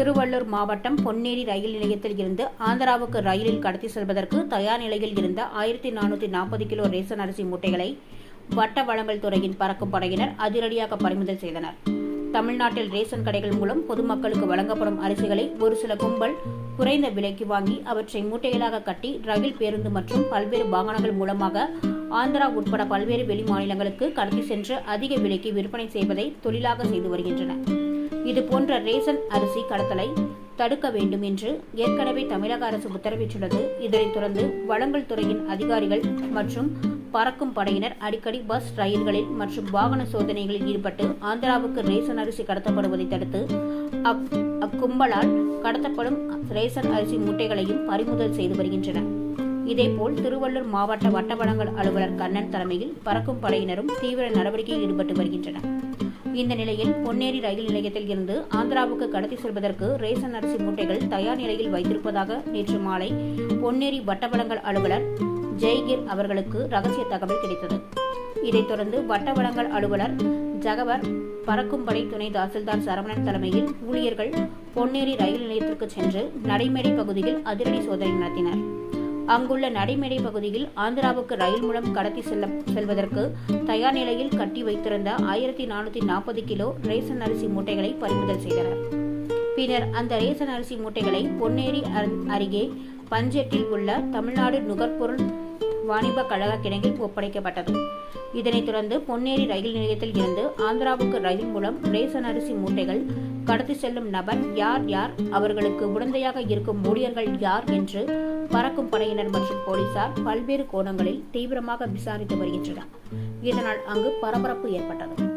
திருவள்ளூர் மாவட்டம் பொன்னேரி ரயில் நிலையத்தில் இருந்து ஆந்திராவுக்கு ரயிலில் கடத்தி செல்வதற்கு தயார் நிலையில் இருந்த ஆயிரத்தி நானூற்றி நாற்பது கிலோ ரேசன் அரிசி மூட்டைகளை வட்ட வழங்கல் துறையின் பறக்கும் படையினர் அதிரடியாக பறிமுதல் செய்தனர். தமிழ்நாட்டில் ரேசன் கடைகள் மூலம் பொதுமக்களுக்கு வழங்கப்படும் அரிசிகளை ஒரு சில கும்பல் குறைந்த விலைக்கு வாங்கி அவற்றை மூட்டைகளாக கட்டி ரயில் பேருந்து மற்றும் பல்வேறு வாகனங்கள் மூலமாக ஆந்திரா உட்பட பல்வேறு வெளி மாநிலங்களுக்கு கடத்தி சென்று அதிக விலைக்கு விற்பனை செய்வதை தொழிலாக செய்து இது இதுபோன்ற ரேசன் அரிசி கடத்தலை தடுக்க வேண்டும் என்று ஏற்கனவே தமிழக அரசு உத்தரவிட்டுள்ளது. இதனைத் தொடர்ந்து வழங்கல் துறையின் அதிகாரிகள் மற்றும் பறக்கும் படையினர் அடிக்கடி பஸ் ரயில்களில் மற்றும் வாகன சோதனைகளில் ஈடுபட்டு ஆந்திராவுக்கு ரேசன் அரிசி கடத்தப்படுவதை தடுத்து அக்- அக்கும்பலால் கடத்தப்படும் ரேசன் அரிசி மூட்டைகளையும் பறிமுதல் செய்து வருகின்றனர். இதேபோல் திருவள்ளூர் மாவட்ட வட்டவளங்கள் அலுவலர் கண்ணன் தலைமையில் பறக்கும் படையினரும் தீவிர நடவடிக்கையில் ஈடுபட்டு வருகின்றனர். இந்த நிலையில் பொன்னேரி ரயில் நிலையத்தில் இருந்து ஆந்திராவுக்கு கடத்தி செல்வதற்கு ரேசன் அரிசி மூட்டைகள் தயார் நிலையில் வைத்திருப்பதாக நேற்று மாலை பொன்னேரி வட்டவளங்கள் அலுவலர் ஜெய்கிர் அவர்களுக்கு ரகசிய தகவல் கிடைத்தது. இதைத் தொடர்ந்து வட்டவளங்கள் அலுவலர் ஜகவர் பறக்கும் படை துணை தாசில்தார் சரவணன் தலைமையில் ஊழியர்கள் பொன்னேரி ரயில் நிலையத்திற்கு சென்று நடைமேடை பகுதியில் அதிரடி சோதனை நடத்தினர். அங்குள்ள நடைமேடை பகுதியில் ஆந்திராவுக்கு ரயில் மூலம் கடத்தி செல்ல செல்வதற்கு தயார் நிலையில் கட்டி வைத்திருந்த ஆயிரத்தி நானூற்றி நாற்பது கிலோ ரேசன் அரிசி மூட்டைகளை பறிமுதல் செய்தனர். பின்னர் அந்த ரேசன் அரிசி மூட்டைகளை பொன்னேரி அருகே பஞ்செட்டில் உள்ள தமிழ்நாடு நுகர்பொருள் வாணிப கழக கிடங்கில் ஒப்படைக்கப்பட்டது. இதனைத் தொடர்ந்து பொன்னேரி ரயில் நிலையத்தில் இருந்து ஆந்திராவுக்கு ரயில் மூலம் ரேஷன் அரிசி மூட்டைகள் கடத்தி செல்லும் நபர் யார் யார் அவர்களுக்கு உடந்தையாக இருக்கும் ஊழியர்கள் யார் என்று பறக்கும் படையினர் மற்றும் போலீசார் பல்வேறு கோணங்களில் தீவிரமாக விசாரித்து வருகின்றனர். இதனால் அங்கு பரபரப்பு ஏற்பட்டது.